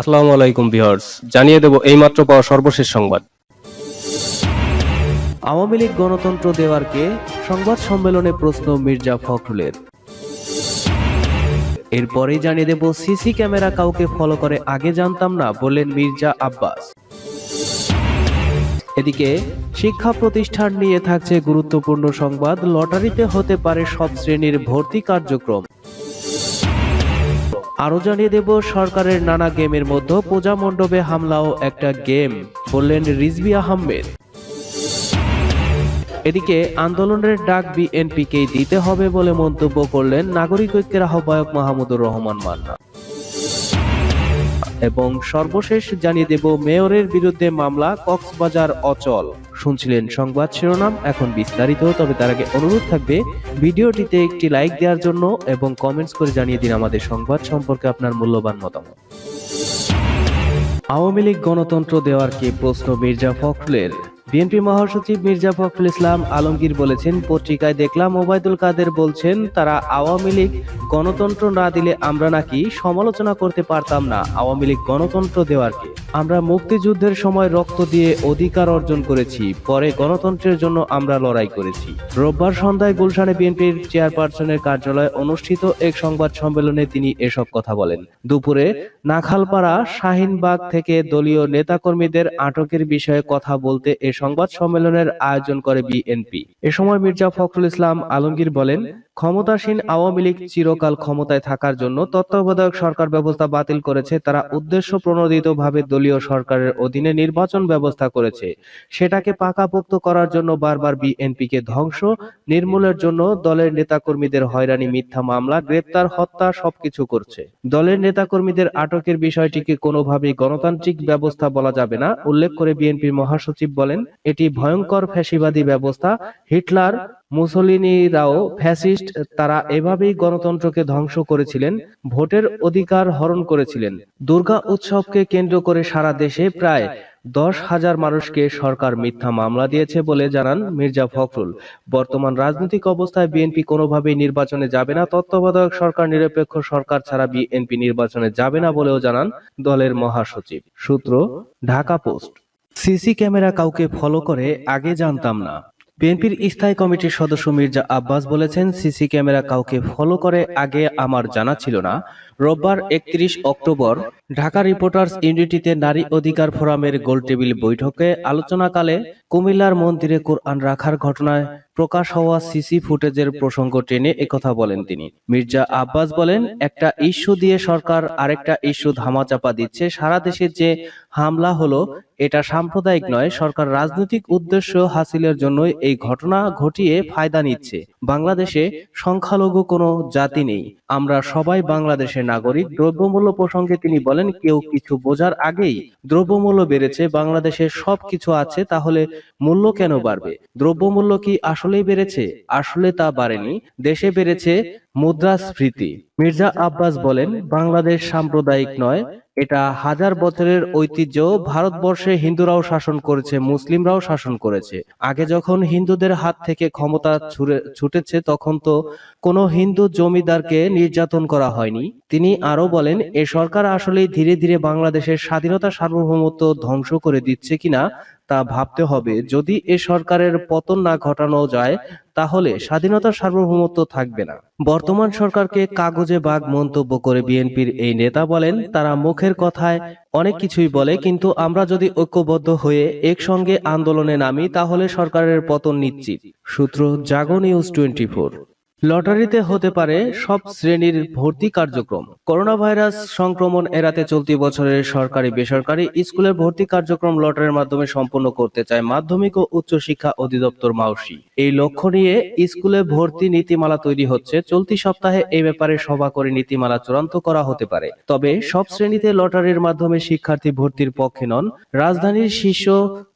আসসালামু আলাইকুম ভিউয়ার্স, জানিয়ে দেব এইমাত্র পাওয়া সর্বশেষ সংবাদ। আওয়ামী লীগ গণতন্ত্র দেওয়ারকে সংবাদ সম্মেলনে প্রশ্ন মির্জা ফখরুলের। এরপরেই জানিয়ে দেব, সিসি ক্যামেরা কাউকে ফলো করে আগে জানতাম না বললেন মির্জা আব্বাস। এদিকে, শিক্ষা প্রতিষ্ঠান নিয়ে থাকছে গুরুত্বপূর্ণ সংবাদ, লটারিতে হতে পারে সব শ্রেণির ভর্তি কার্যক্রম। আরও জানিয়ে দেব, সরকারের নানা গেমের মধ্যে পূজা মণ্ডপে হামলাও একটা গেম, বললেন রিজবি আহমেদ। এদিকে আন্দোলনের ডাক বিএনপিকেই দিতে হবে বলে মন্তব্য করলেন নাগরিক ঐক্যের আহ্বায়ক মাহমুদুর রহমান মান্না। এবং সর্বশেষ জানিয়ে দেব মেয়রের বিরুদ্ধে মামলা কক্সবাজার অচল। শুনছিলেন সংবাদ শিরোনাম, এখন বিস্তারিত, তবে তার আগে অনুরোধ থাকবে, ভিডিওটিতে একটি লাইক দেওয়ার জন্য এবং কমেন্টস করে জানিয়ে দিন আমাদের সংবাদ সম্পর্কে আপনার মূল্যবান মতামত। আওয়ামী লীগ গণতন্ত্র দেওয়ার কে প্রশ্ন মির্জা ফখরুলের? বিএনপি মহাসচিব মির্জা ফখরুল ইসলাম আলমগীর বলেছেন, পত্রিকায় দেখলাম ওবায়দুল কাদের বলছেন, তারা আওয়ামী লীগ গণতন্ত্র না দিলে আমরা নাকি সমালোচনা করতে পারতাম না, আওয়ামী লীগ গণতন্ত্র দেওয়ার কে? আমরা মুক্তিযুদ্ধের সময় রক্ত দিয়ে অধিকার অর্জন করেছি, পরে গণতন্ত্রের জন্য আমরা লড়াই করেছি। রোববার সন্ধ্যায় গুলশানে বিএনপির চেয়ারপারসনের কার্যালয়ে অনুষ্ঠিত এক সংবাদ সম্মেলনে তিনি এসব কথা বলেন। দুপুরে নাখালপাড়া শাহিনবাগ থেকে দলীয় নেতাকর্মীদের আটকের বিষয়ে কথা বলতে এ সংবাদ সম্মেলনের আয়োজন করে বিএনপি। এ সময় মির্জা ফখরুল ইসলাম আলমগীর বলেন ক্ষমতাসীন আওয়ামী লীগ চিরকাল ক্ষমতায় থাকার জন্য তত্ত্বাবধায়ক সরকার ব্যবস্থা বাতিল করেছে, তারা উদ্দেশ্য প্রণোদিতভাবে দলীয় সরকারের অধীনে নির্বাচন ব্যবস্থা করেছে। সেটাকে পাকাপোক্ত করার জন্য বারবার বিএনপিকে ধ্বংস, নির্মূলের জন্য দলের নেতাকর্মীদের হয়রানি, মিথ্যা মামলা, গ্রেপ্তার, হত্যা সবকিছু করছে। দলের নেতাকর্মীদের আটকের বিষয়টিকে কোনোভাবেই গণতান্ত্রিক ব্যবস্থা বলা যাবে না, উল্লেখ করে বিএনপির মহাসচিব বলেন, এটি ভয়ঙ্কর ফ্যাসিবাদী ব্যবস্থা, হিটলার মুসলিনিরাও ফ্যাসিস্ট, তারা এভাবেই গণতন্ত্রকে ধ্বংস করেছিলেন, ভোটের অধিকার হরণ করেছিলেন। দুর্গা উৎসবকে কেন্দ্র করে সারা দেশে প্রায় দশ হাজার মানুষকে সরকার মিথ্যা মামলা দিয়েছে বলে জানান মির্জা ফখরুল। বর্তমান রাজনৈতিক অবস্থায় বিএনপি কোনোভাবেই নির্বাচনে যাবে না, তত্ত্বাবধায়ক সরকার, নিরপেক্ষ সরকার ছাড়া বিএনপি নির্বাচনে যাবে না বলেও জানান দলের মহাসচিব। সূত্র, ঢাকা পোস্ট। সিসি ক্যামেরা কাউকে ফলো করে আগে জানতাম না। বিএনপির স্থায়ী কমিটির সদস্য মির্জা আব্বাস বলেছেন, সিসি ক্যামেরা কাউকে ফলো করে আগে আমার জানা ছিল না। রোববার একত্রিশ অক্টোবর ঢাকা রিপোর্টার্স ইউনিটিতে নারী অধিকার ফোরামের গোলটেবিল বৈঠকে আলোচনাকালে কুমিল্লার মন্দিরে কোরআন রাখার ঘটনায় প্রকাশ হওয়া সিসি ফুটেজের প্রসঙ্গ টেনে একথা বলেন তিনি। মির্জা আব্বাস বলেন, একটা ইস্যু দিয়ে সরকার আরেকটা ইস্যু ধামাচাপা দিচ্ছে, সারা দেশে যে হামলা হলো, এটা সাম্প্রদায়িক নয়, সরকার রাজনৈতিক উদ্দেশ্য হাসিলের জন্যই এই ঘটনা ঘটিয়ে ফায়দা নিচ্ছে। বাংলাদেশে সংখ্যালঘু কোনো জাতি নেই, আমরা সবাই বাংলাদেশের নাগরিক দ্রব্যমূল্য প্রসঙ্গে তিনি বলেন, কেউ কিছু বোঝার আগেই দ্রব্যমূল্য বেড়েছে, বাংলাদেশে সব কিছু আছে, তাহলে মূল্য কেন বাড়বে? দ্রব্যমূল্য কি আসলেই বেড়েছে? আসলে তা বাড়েনি। দেশে বেড়েছে মুদ্রাস্ফীতি। মির্জা আব্বাস বলেন, বাংলাদেশ সাম্প্রদায়িক নয়, এটা হাজার বছরের ঐতিহ্য। ভারতবর্ষে হিন্দুরাও শাসন করেছে, মুসলিমরাও শাসন করেছে। আগে যখন হিন্দুদের হাত থেকে ক্ষমতা ছুটেছে, তখন তো কোনো হিন্দু জমিদারকে নির্যাতন করা হয়নি। তিনি আরও বলেন, এ সরকার আসলে ধীরে ধীরে বাংলাদেশের স্বাধীনতা সার্বভৌমত্ব ধ্বংস করে দিচ্ছে কিনা, তা ভাবতে হবে। যদি এ সরকারের পতন না ঘটানো যায় তাহলে স্বাধীনতার সার্বভৌমত্ব থাকবে না। বর্তমান সরকারকে কাগজে বাঘ মন্তব্য করে বিএনপির এই নেতা বলেন, তারা মুখের কথায় অনেক কিছুই বলে, কিন্তু আমরা যদি ঐক্যবদ্ধ হয়ে একসঙ্গে আন্দোলনে নামি, তাহলে সরকারের পতন নিশ্চিত। সূত্র জাগো নিউজ টোয়েন্টি লটারিতে হতে পারে সব শ্রেণির ভর্তি কার্যক্রম। করোনা ভাইরাস সংক্রমণ এড়াতে চলতি বছরের সরকারি বেসরকারি স্কুলের ভর্তি কার্যক্রম লটারির মাধ্যমে সম্পন্ন করতে চায় মাধ্যমিক ও উচ্চ শিক্ষা অধিদপ্তর মাউসি। এই লক্ষ্য নিয়ে স্কুলে ভর্তি নীতিমালা তৈরি হচ্ছে। চলতি সপ্তাহে এই ব্যাপারে সভা করে নীতিমালা চূড়ান্ত করা হতে পারে। তবে সব শ্রেণীতে লটারির মাধ্যমে শিক্ষার্থী ভর্তির পক্ষে নন। রাজধানীর শীর্ষ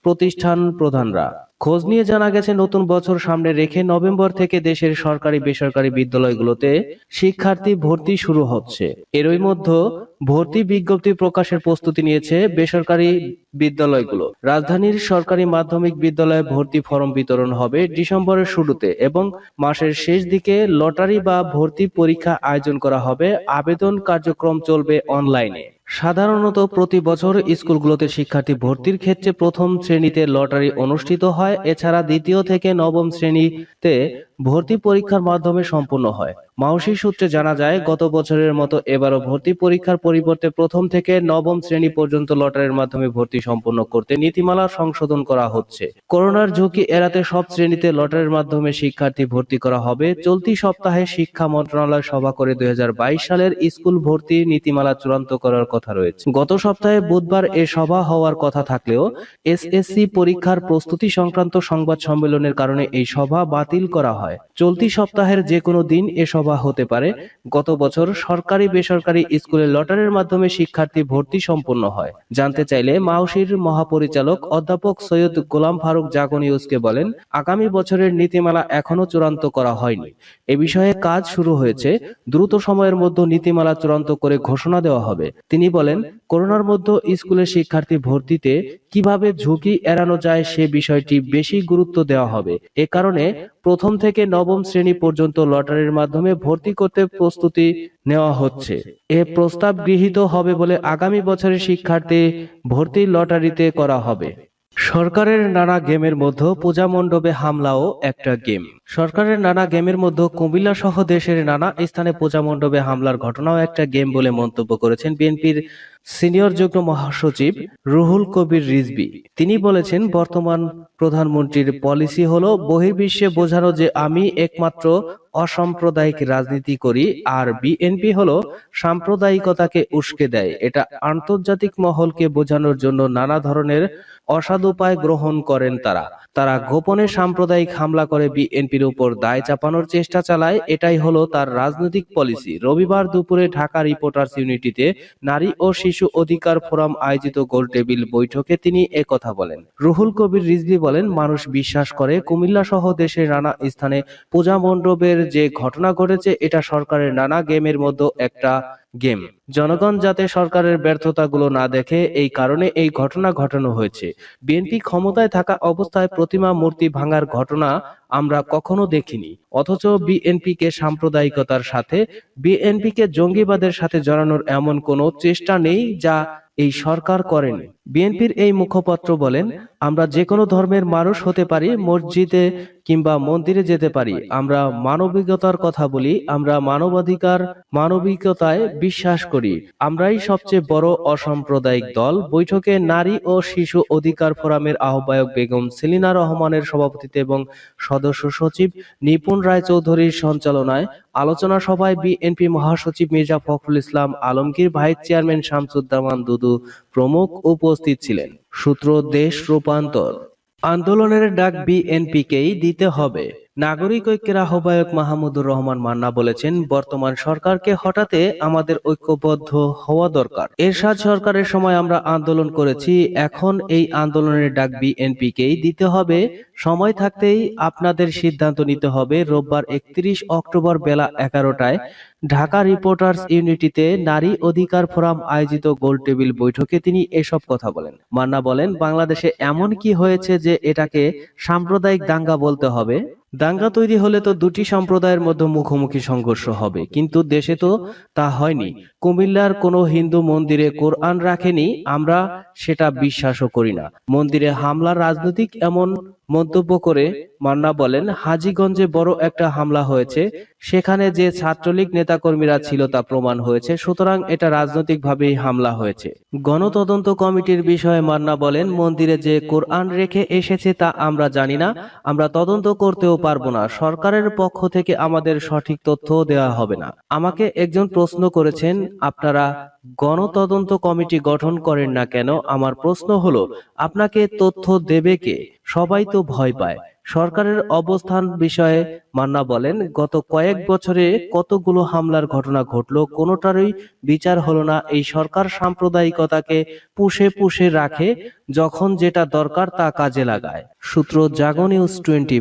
প্রতিষ্ঠান প্রধানরা। খোঁজ নিয়ে জানা গেছে, নতুন বছর সামনে রেখে নভেম্বর থেকে দেশের সরকারি বেসরকারি বিদ্যালয়গুলোতে শিক্ষার্থী ভর্তি শুরু হচ্ছে। এরই মধ্যে ভর্তি বিজ্ঞপ্তি প্রকাশের প্রস্তুতি নিয়েছে বেসরকারি বিদ্যালয়গুলো। রাজধানীর সরকারি মাধ্যমিক বিদ্যালয়ে ভর্তি ফর্ম বিতরণ হবে ডিসেম্বরের শুরুতে এবং মাসের শেষ দিকে লটারি বা ভর্তি পরীক্ষা আয়োজন করা হবে। আবেদন কার্যক্রম চলবে অনলাইনে। সাধারণত প্রতি বছর স্কুলগুলোতে শিক্ষার্থী ভর্তির ক্ষেত্রে প্রথম শ্রেণীতে লটারি অনুষ্ঠিত হয়, এছাড়া দ্বিতীয় থেকে নবম শ্রেণীতে ভর্তি পরীক্ষার মাধ্যমে সম্পূর্ণ হয়। মাউসি সূত্রে জানা যায়, গত বছরের মতো এবারও ভর্তি পরীক্ষার পরিবর্তে প্রথম থেকে নবম শ্রেণি পর্যন্ত লটারির মাধ্যমে ভর্তি সম্পন্ন করতে নীতিমালা সংশোধন করা হচ্ছে। করোনার ঝুঁকি এড়াতে সব শ্রেণীতে লটারির মাধ্যমে শিক্ষার্থী ভর্তি করা হবে। চলতি সপ্তাহে শিক্ষা মন্ত্রণালয় সভা করে দুই হাজার বাইশ সালের স্কুল ভর্তি নীতিমালা চূড়ান্ত করার কথা রয়েছে। গত সপ্তাহে বুধবার এ সভা হওয়ার কথা থাকলেও, এসএসসি পরীক্ষার প্রস্তুতি সংক্রান্ত সংবাদ সম্মেলনের কারণে এই সভা বাতিল করা হয়। চলতি সপ্তাহের যে কোনো দিন এ সভা হতে পারে। গত বছর সরকারি বেসরকারি স্কুলে লটারির মাধ্যমে শিক্ষার্থী ভর্তি সম্পন্ন হয়। জানতে চাইলে মাউসির মহাপরিচালক অধ্যাপক সৈয়দ গোলাম ফারুক জাগো নিউজকে বলেন, আগামী বছরের নীতিমালা এখনও চূড়ান্ত করা হয়নি। এ বিষয়ে কাজ শুরু হয়েছে। দ্রুত সময়ের মধ্যে নীতিমালা চূড়ান্ত করে ঘোষণা দেওয়া হবে। তিনি বলেন, করোনার মধ্যে স্কুলের শিক্ষার্থী ভর্তিতে কীভাবে ঝুঁকি এড়ানো যায় সে বিষয়টি বেশি গুরুত্ব দেওয়া হবে। এ কারণে প্রথম থেকে নবম শ্রেণি পর্যন্ত লটারির মাধ্যমে ভর্তি করতে প্রস্তুতি নেওয়া হচ্ছে। এ প্রস্তাব গৃহীত হবে বলে আগামী বছরের শিক্ষার্থী ভর্তি লটারিতে করা হবে। সরকারের নানা গেমের মধ্যে পূজা মণ্ডপে হামলাও একটা গেম। সরকারের নানা গেমের মধ্যে কুমিল্লা সহ দেশের নানা স্থানে পূজা মণ্ডপে হামলার ঘটনাও একটা গেম বলে মন্তব্য করেছেন বিএনপির সিনিয়র যুগ্ম মহাসচিব রুহুল কবির রিজবি। তিনি বলেছেন, বর্তমান প্রধানমন্ত্রীর পলিসি হলো বহির্বিশ্বে বোঝানো যে আমি একমাত্র অসাম্প্রদায়িক রাজনীতি করি আর বিএনপি হলো সাম্প্রদায়িকতাকে উস্কে দেয়। এটা আন্তর্জাতিক মহলকে বোঝানোর জন্য নানা ধরনের অসাধুপায় গ্রহণ করেন তারা। তারা গোপনে সাম্প্রদায়িক হামলা করে বিএনপির উপর দায় চাপানোর চেষ্টা চালায়, এটাই হলো তার রাজনৈতিক পলিসি। রবিবার দুপুরে ঢাকা রিপোর্টার্স ইউনিটিতে নারী ও শিশু অধিকার ফোরাম আয়োজিত গোলটেবিল বৈঠকে তিনি একথা বলেন। রুহুল কবির রিজভি বলেন, মানুষ বিশ্বাস করে কুমিল্লা সহ দেশের নানা স্থানে পূজা মণ্ডপের যে ঘটনা ঘটেছে, এটা সরকারের নানা গেমের মধ্যে একটা গেম। জনগণ যাতে সরকারের ব্যর্থতাগুলো না দেখে এই কারণে এই ঘটনা ঘটানো হয়েছে। বিএনপি ক্ষমতায় থাকা অবস্থায় প্রতিমা মূর্তি ভাঙার ঘটনা আমরা কখনো দেখিনি। অথচ বিএনপিকে সাম্প্রদায়িকতার সাথে বিএনপিকে জঙ্গিবাদের সাথে জড়ানোর এমন কোনো চেষ্টা নেই যা এই সরকার করেনি। বিএনপির এই মুখপাত্র বলেন আমরা যে কোনো ধর্মের মানুষ হতে পারি মসজিদে কিংবা মন্দিরে যেতে পারি। আমরা মানবিকতার কথা বলি আমরা মানবাধিকার মানবিকতায় বিশ্বাস করি। আমরাই সবচেয়ে বড় অসাম্প্রদায়িক দল। বৈঠকে নারী ও শিশু অধিকার ফোরামের আহ্বায়ক বেগম সেলিনা রহমানের সভাপতিত্বে এবং সদস্য সচিব নিপুণ রায় চৌধুরীর সঞ্চালনায় আলোচনা সভায় বিএনপি মহাসচিব মির্জা ফখরুল ইসলাম আলমগীর ভাইস চেয়ারম্যান শামসুদ্দামান দুদু প্রমুখ উপস্থিত ছিলেন। সূত্র দেশ রূপান্তর। আন্দোলনের ডাক বিএনপিকেই দিতে হবে। নাগরিক ঐক্যের আহ্বায়ক মাহমুদুর রহমান মান্না বলেছেন, বর্তমান সরকারকে হঠাতে আমাদের ঐক্যবদ্ধ হওয়া দরকার। এরশাদ সরকারের সময় আমরা আন্দোলন করেছি, এখন এই আন্দোলনের ডাক বিএনপিকেই দিতে হবে। সময় থাকতেই আপনাদের সিদ্ধান্ত নিতে হবে। রোববার একত্রিশ অক্টোবর বেলা এগারোটায় ঢাকা রিপোর্টার্স ইউনিটিতে নারী অধিকার ফোরাম আয়োজিত গোলটেবিল বৈঠকে তিনি এসব কথা বলেন। মান্না বলেন, বাংলাদেশে এমন কি হয়েছে যে এটাকে সাম্প্রদায়িক দাঙ্গা বলতে হবে? দাঙ্গা তৈরি হলে তো দুটি সম্প্রদায়ের মধ্যে মুখোমুখি সংঘর্ষ হবে। কিন্তু দেশে তো তা হয়নি। কুমিল্লার কোনো হিন্দু মন্দিরে কোরআন রাখেনি, আমরা সেটা বিশ্বাসও করি না। মন্দিরে হামলা রাজনৈতিক এমন মন্তব্য করে মান্না বলেন, হাজীগঞ্জে বড় একটা হামলা হয়েছে। সেখানে যে ছাত্রলীগ নেতাকর্মীরা ছিল তা প্রমাণ হয়েছে। সুতরাং এটা রাজনৈতিকভাবেই হামলা হয়েছে। গণতদন্ত কমিটির বিষয়ে মান্না বলেন, মন্দিরে যে কোরআন রেখে এসেছে তা আমরা জানি না। আমরা তদন্ত করতেও পারব না। সরকারের পক্ষ থেকে আমাদের সঠিক তথ্য দেওয়া হবে না। আমাকে একজন প্রশ্ন করেছেন, আপনারা গণতদন্ত কমিটি গঠন করেন না কেন? আমার প্রশ্ন হলো, আপনাকে তথ্য দেবে কে? সবাই তো ভয় পায়। সরকারের অবস্থান বিষয়ে মান্না বলেন, গত কয়েক বছরে কতগুলো হামলার ঘটনা ঘটলো, কোনোটারই বিচার হলো না। এই সরকার সাম্প্রদায়িকতাকে পুষে পুষে রাখে, যখন যেটা দরকার তা কাজে লাগায়। সূত্র জাগো নিউজ টোয়েন্টি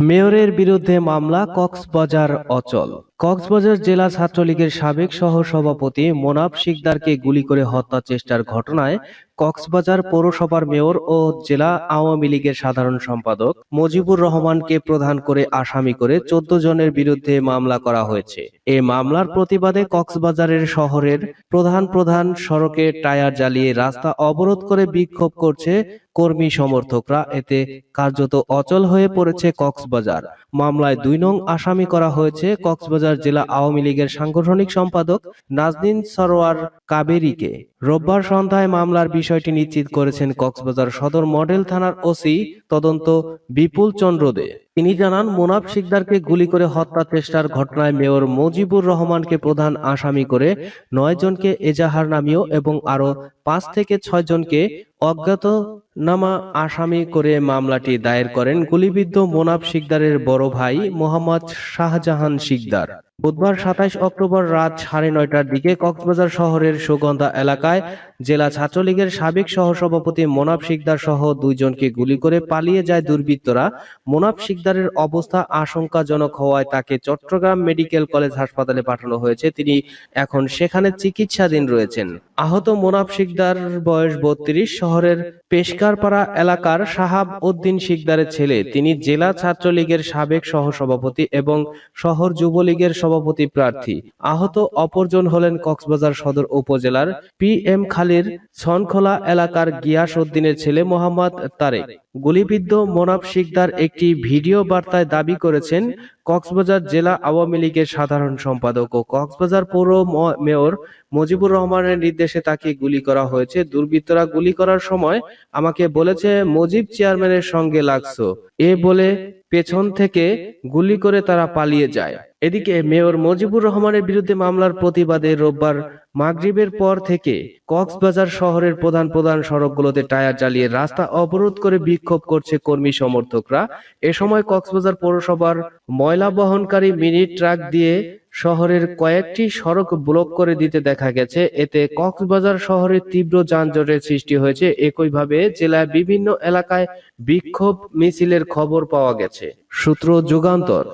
মেয়রের বিরুদ্ধে মামলা, কক্সবাজার অচল। কক্সবাজার জেলা ছাত্রলীগের সাবেক সহ সভাপতি মোনাফ শিকদারকে গুলি করে হত্যা চেষ্টার ঘটনায় কক্সবাজার পৌরসভার মেয়র ও জেলা আওয়ামী লীগের সাধারণ সম্পাদক মজিবুর রহমানকে প্রধান করে আসামি করে চোদ্দ জনের বিরুদ্ধে মামলা করা হয়েছে। এ মামলার প্রতিবাদে কক্সবাজারের শহরের প্রধান প্রধান সড়কে টায়ার জ্বালিয়ে রাস্তা অবরোধ করে বিক্ষোভ করছে কর্মী সমর্থকরা। এতে কার্যত অচল হয়ে পড়েছে কক্সবাজার। মামলায় দুই নং আসামি করা হয়েছে কক্সবাজার জেলা আওয়ামী লীগের সাংগঠনিক সম্পাদক নাজদিন সরোয়ার কাবেরিকে। রোববার সন্ধ্যায় মামলার বিষয়টি নিশ্চিত করেছেন কক্সবাজার সদর মডেল থানার ওসি তদন্ত বিপুল চন্দ্র দে। তিনি জানান মোনাব শিকদারকে গুলি করে হত্যা চেষ্টার ঘটনায় মেয়র মজিবুর রহমানকে প্রধান আসামি করে নয় জনকে এজাহার নামিও এবং আরও পাঁচ থেকে ছয় জনকে অজ্ঞাত নামা আসামি করে মামলাটি দায়ের করেন গুলিবিদ্ধ মোনাব শিকদারের বড় ভাই মোহাম্মদ শাহজাহান শিকদার। বুধবার সাতাইশ অক্টোবর রাত সাড়ে নয়টার দিকে কক্সবাজার শহরের সুগন্ধা এলাকায় জেলা ছাত্রলীগের সাবেক সহসভাপতি মোনাফ শিকদার সহ দুইজনকে গুলি করে পালিয়ে যায় দুর্বৃত্তরা। মোনাফ শিকদারের অবস্থা আশঙ্কাজনক হওয়ায় তাকে চট্টগ্রাম মেডিকেল কলেজ হাসপাতালে পাঠানো হয়েছে। তিনি এখন সেখানে চিকিৎসাধীন রয়েছেন। আহত মোনাফ শিকদার বয়স বত্রিশ, শহরের পেশকারপাড়া এলাকার সাহাব উদ্দিন শিকদারের ছেলে। তিনি জেলা ছাত্রলীগের সাবেক সহসভাপতি এবং শহর যুবলীগের সভাপতি প্রার্থী। আহত অপরজন হলেন কক্সবাজার সদর উপজেলার পি এম খালির ছনখোলা এলাকার গিয়াস উদ্দিনের ছেলে মোহাম্মদ তারেক। গুলিবিদ্ধ মোনাফ শিকদার একটি ভিডিও বার্তায় দাবি করেছেন, কক্সবাজার জেলা আওয়ামী লীগের সাধারণ সম্পাদক ও কক্সবাজার পৌর মেয়র মুজিবুর রহমানের নির্দেশে তাকে গুলি করা হয়েছে। দুর্বৃত্তরা গুলি করার সময় আমাকে বলেছে, মুজিব চেয়ারম্যানের সঙ্গে লাগছো। এ বলে পেছন থেকে গুলি করে তারা পালিয়ে যায়। এদিকে মেয়র মজিবুর রহমানের বিরুদ্ধে মামলার প্রতিবাদে রোববার মাগরিবের পর থেকে কক্সবাজার শহরের প্রধান প্রধান সড়কগুলোতে টায়ার জ্বালিয়ে রাস্তা অবরোধ করে বিক্ষোভ করছে কর্মী সমর্থকরা। এ সময় কক্সবাজার পৌরসভার ময়লা বহনকারী মিনি ট্রাক দিয়ে শহরের কয়েকটি সড়ক ব্লক করে দিতে দেখা গেছে। এতে কক্সবাজার শহরে তীব্র যানজটের সৃষ্টি হয়েছে। একইভাবে জেলায় বিভিন্ন এলাকায় বিক্ষোভ মিছিলের খবর পাওয়া গেছে। সূত্র যুগান্তর।